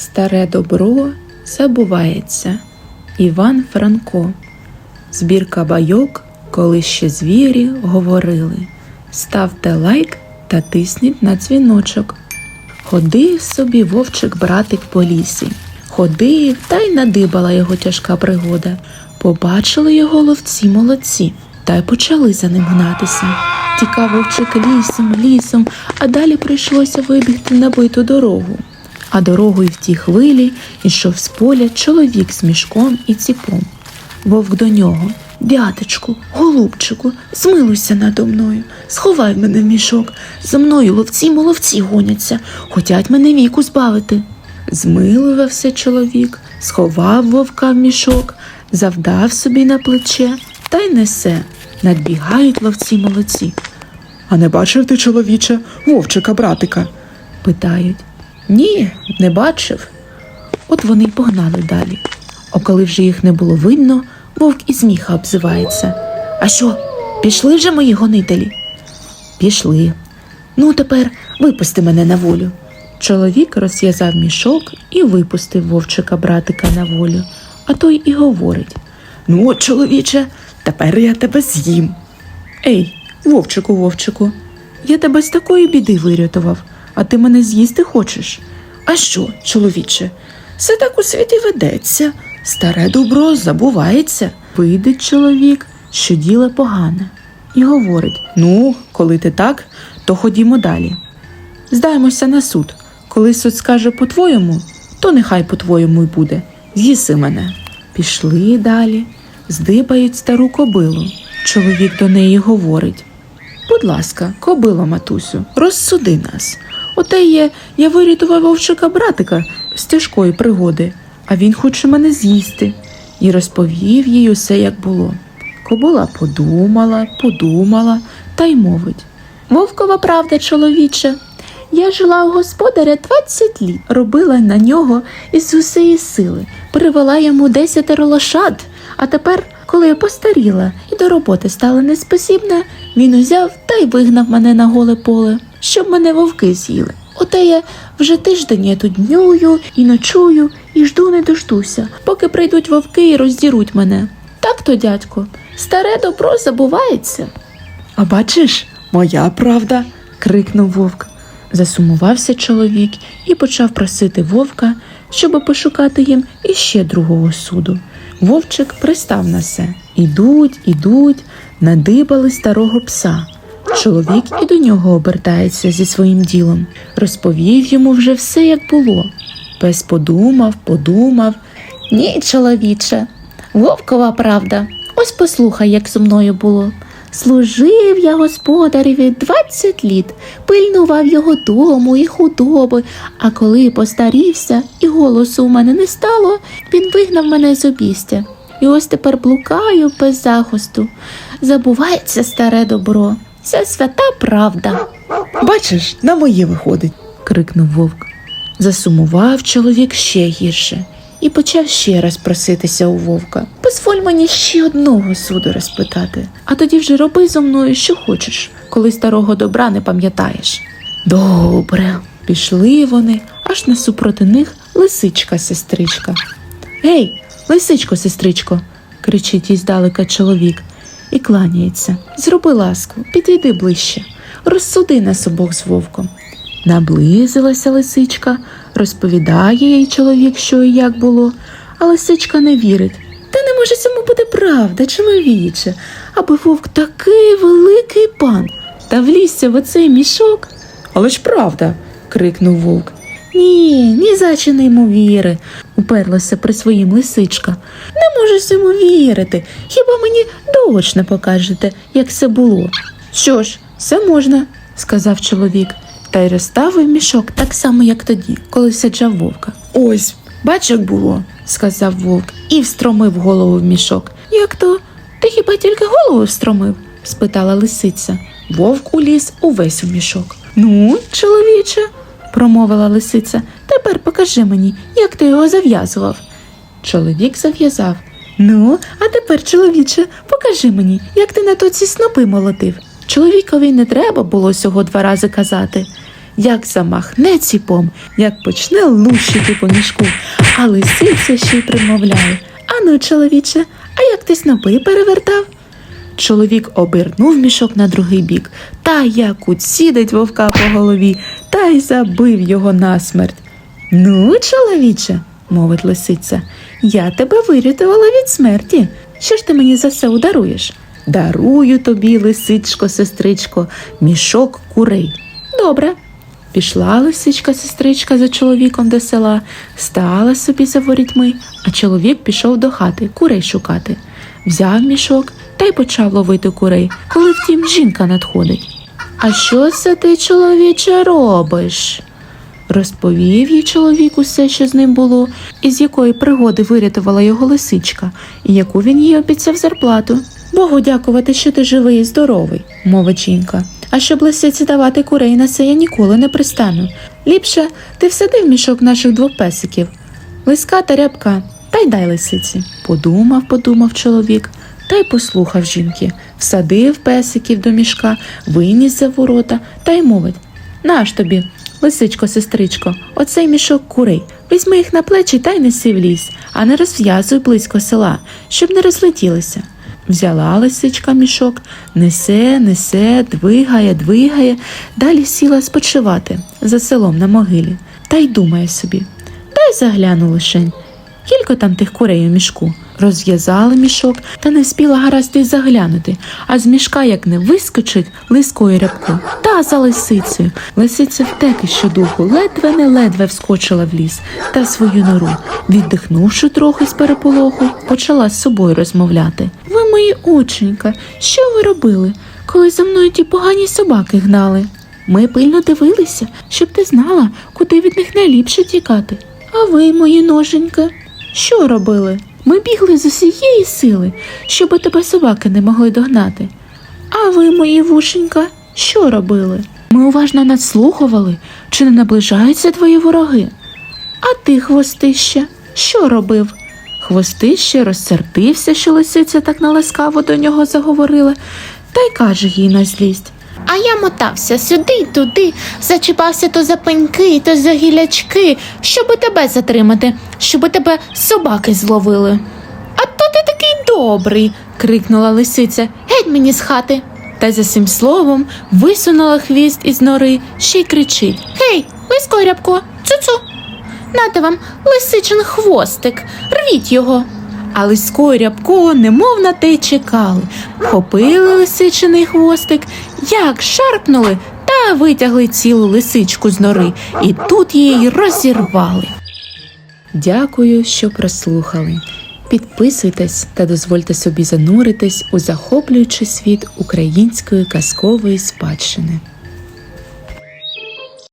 Старе добро забувається. Іван Франко. Збірка байок, коли ще звірі говорили. Ставте лайк та тисніть на дзвіночок. Ходив собі вовчик братик по лісі. Ходив та й надибала його тяжка пригода. Побачили його ловці молодці, та й почали за ним гнатися. Тікав вовчик лісом, лісом, а далі прийшлося вибігти на биту дорогу. А дорогою в тій хвилі йшов з поля чоловік з мішком і ціпом. Вовк до нього. Дятечку, голубчику, змилуйся надо мною, сховай мене в мішок. За мною ловці моловці гоняться, хотять мене віку збавити. Змилувався чоловік, сховав вовка в мішок, завдав собі на плече та й несе. Надбігають ловці молодці. А не бачив ти, чоловіче, вовчика братика? Питають. Ні, не бачив. От вони й погнали далі. А коли вже їх не було видно, вовк із міха обзивається. А що, пішли вже мої гонителі? Пішли. Ну, тепер випусти мене на волю. Чоловік розв'язав мішок і випустив вовчика братика на волю, а той і говорить. Ну, от, чоловіче, тепер я тебе з'їм. Ей, вовчику, вовчику, я тебе з такої біди вирятував, а ти мене з'їсти хочеш. А що, чоловіче, все так у світі ведеться, старе добро забувається. Вийде чоловік, що діло погане, і говорить: Ну, коли ти так, то ходімо далі. Здаймося на суд. Коли суд скаже по-твоєму, то нехай по-твоєму й буде. З'їси мене. Пішли далі, здибають стару кобилу. Чоловік до неї говорить: Будь ласка, кобило, матусю, розсуди нас. Оте є, я вирятував вовчика братика з тяжкої пригоди, а він хоче мене з'їсти. І розповів їй усе, як було. Кобила подумала, подумала та й мовить. Вовкова правда, чоловіче. Я жила у господаря 20 літ, робила на нього із усієї сили, привела йому десятеро лошад. А тепер, коли я постаріла і до роботи стала неспосібна, він узяв та й вигнав мене на голе поле, щоб мене вовки з'їли. Оте я вже тиждень я тут днюю і ночую, і жду не дождуся, поки прийдуть вовки і роздіруть мене. Так то, дядько, старе добро забувається. А бачиш, моя правда. крикнув вовк. Засумувався чоловік і почав просити вовка, щоби пошукати їм іще другого суду. Вовчик пристав на се. Ідуть, ідуть, надибали старого пса. Чоловік і до нього обертається зі своїм ділом. Розповів йому вже все, як було. Пес подумав, подумав. Ні, чоловіче, вовкова правда. Ось послухай, як зо мною було. Служив я господареві 20 літ, пильнував його дому і худоби, а коли постарівся і голосу у мене не стало, він вигнав мене з обістя. І ось тепер блукаю без захисту. Забувається старе добро. Це свята правда. Бачиш, на моє виходить. крикнув вовк. Засумував чоловік ще гірше і почав ще раз проситися у вовка. Позволь мені ще одного суду розпитати, а тоді вже роби зо мною, що хочеш, коли старого добра не пам'ятаєш. Добре, пішли вони, аж насупроти них лисичка сестричка. Гей, лисичко, сестричко, кричить їй здалека чоловік і кланяється. Зроби ласку, підійди ближче, розсуди нас обох з вовком. Наблизилася лисичка, розповідає їй чоловік, що і як було, а лисичка не вірить. Та не може цьому бути правда, чоловіче, аби вовк такий великий пан та влізся в оцей мішок. Але ж правда, крикнув вовк. Ні, ні за не йому віри, уперлася при своїм лисичка. Не можу цьому вірити. Хіба мені точно покажете, як це було? Що ж, все можна, сказав чоловік, та й розставив мішок так само, як тоді, коли саджав вовка. Ось, бач, як було. сказав вовк і встромив голову в мішок. Як то? Ти хіба тільки голову встромив? спитала лисиця. Вовк уліз увесь у мішок. Ну, чоловіче, промовила лисиця, тепер покажи мені, як ти його зав'язував. Чоловік зав'язав. Ну, а тепер, чоловіче, покажи мені, як ти на тоці снопи молотив. Чоловікові не треба було цього два рази казати. як замахне ціпом, як почне лущити по мішку, а лисиця ще й примовляє. Ану, чоловіче, а як ти снопи перевертав? Чоловік обернув мішок на другий бік, та як уцідить вовка по голові, та й забив його насмерть. Ну, чоловіче, мовить лисиця, я тебе вирятувала від смерті. Що ж ти мені за все ударуєш? Дарую тобі, лисичко, сестричко, мішок курей. Добре. Пішла лисичка сестричка за чоловіком до села, стала собі за ворітьми, а чоловік пішов до хати курей шукати. Взяв мішок та й почав ловити курей, коли втім жінка надходить. А що це ти, чоловіче, робиш? Розповів їй чоловік усе, що з ним було, і з якої пригоди вирятувала його лисичка, і яку він їй обіцяв зарплату. Богу дякувати, що ти живий і здоровий, мовить жінка. А щоб лисиці давати курей на це я ніколи не пристану. Ліпше ти всади в мішок наших двох песиків. Лиска та рябка, та й дай лисиці. Подумав, подумав чоловік, та й послухав жінки, всадив песиків до мішка, виніс за ворота та й мовить Наш тобі, лисичко, сестричко, оцей мішок курей. Візьми їх на плечі та й неси в ліс, а не розв'язуй близько села, щоб не розлетілися. Взяла лисичка мішок, несе, несе, двигає, двигає, далі сіла спочивати за селом на могилі, та й думає собі. Дай загляну лишень. Кілько там тих курей у мішку. Розв'язали мішок та не вспіла гаразд й заглянути, а з мішка як не вискочить лискою рябко, та за лисицею. Лисиця втеки щодуху, ледве не ледве вскочила в ліс та свою нору. Віддихнувши трохи з переполоху, почала з собою розмовляти. Ви мої оченька, що ви робили, коли за мною ті погані собаки гнали? Ми пильно дивилися, щоб ти знала, куди від них найліпше тікати. А ви, мої ноженька, що робили? Ми бігли з усієї сили, щоби тебе собаки не могли догнати. А ви, мої вушенька, що робили? Ми уважно надслухували, чи не наближаються твої вороги. А ти, хвостище, що робив? Хвостище розсердився, що лисиця так наласкаво до нього заговорила, та й каже їй на злість. А я мотався сюди й туди, зачіпався то за пеньки, то за гілячки, щоби тебе затримати, щоби тебе собаки зловили. А то ти такий добрий, крикнула лисиця. Геть мені з хати. Та за цим словом висунула хвіст із нори, ще й кричить. Гей, лисько рябко, цю-цю. Нате вам лисичин хвостик, рвіть його. А лисько і рябко, немов на те чекали, вхопили лисичиний хвостик, як шарпнули та витягли цілу лисичку з нори, і тут її розірвали. Дякую, що прослухали. Підписуйтесь та дозвольте собі зануритись у захоплюючий світ української казкової спадщини.